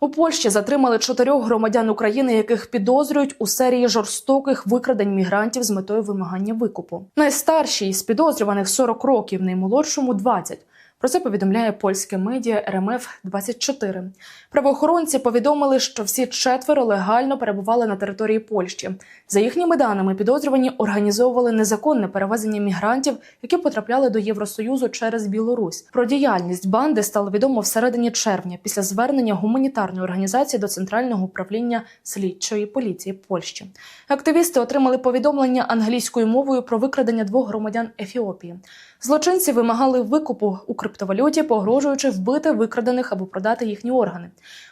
У Польщі затримали чотирьох громадян України, яких підозрюють у серії жорстоких викрадень мігрантів з метою вимагання викупу. Найстаршій з підозрюваних 40 років, наймолодшому 20. Про це повідомляє польське медіа РМФ 24 Правоохоронці повідомили, що всі четверо легально перебували на території Польщі. За їхніми даними, підозрювані організовували незаконне перевезення мігрантів, які потрапляли до Євросоюзу через Білорусь. Про діяльність банди стало відомо всередині червня після звернення гуманітарної організації до центрального управління слідчої поліції Польщі. Активісти отримали повідомлення англійською мовою про викрадення двох громадян Ефіопії. Злочинці вимагали викупу у криптовалюті, погрожуючи вбити викрадених або продати їхні органи.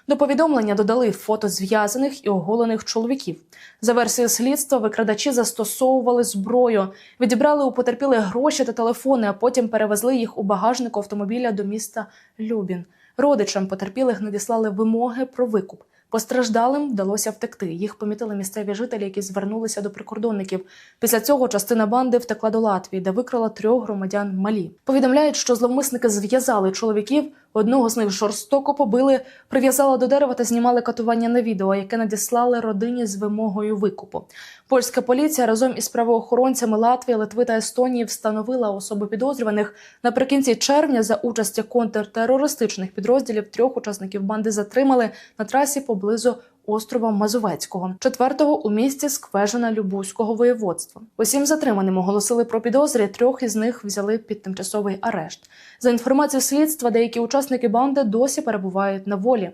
До повідомлення додали фото зв'язаних і оголених чоловіків. За версією слідства, викрадачі застосовували зброю, відібрали у потерпілих гроші та телефони, а потім перевезли їх у багажнику автомобіля до міста Любін. Родичам потерпілих надіслали вимоги про викуп. Постраждалим вдалося втекти. Їх помітили місцеві жителі, які звернулися до прикордонників. Після цього частина банди втекла до Латвії, де викрала трьох громадян Малі. Повідомляють, що зловмисники зв'язали чоловіків. Одного з них жорстоко побили, прив'язали до дерева та знімали катування на відео, яке надіслали родині з вимогою викупу. Польська поліція разом із правоохоронцями Латвії, Литви та Естонії встановила особи підозрюваних. Наприкінці червня за участі контртерористичних підрозділів трьох учасників банди затримали на трасі поблизу острова Мазовецького, четвертого у місті Сквежина Любузького воєводства. Усім затриманим оголосили про підозри. Трьох із них взяли під тимчасовий арешт. За інформацією слідства, деякі учасники банди досі перебувають на волі.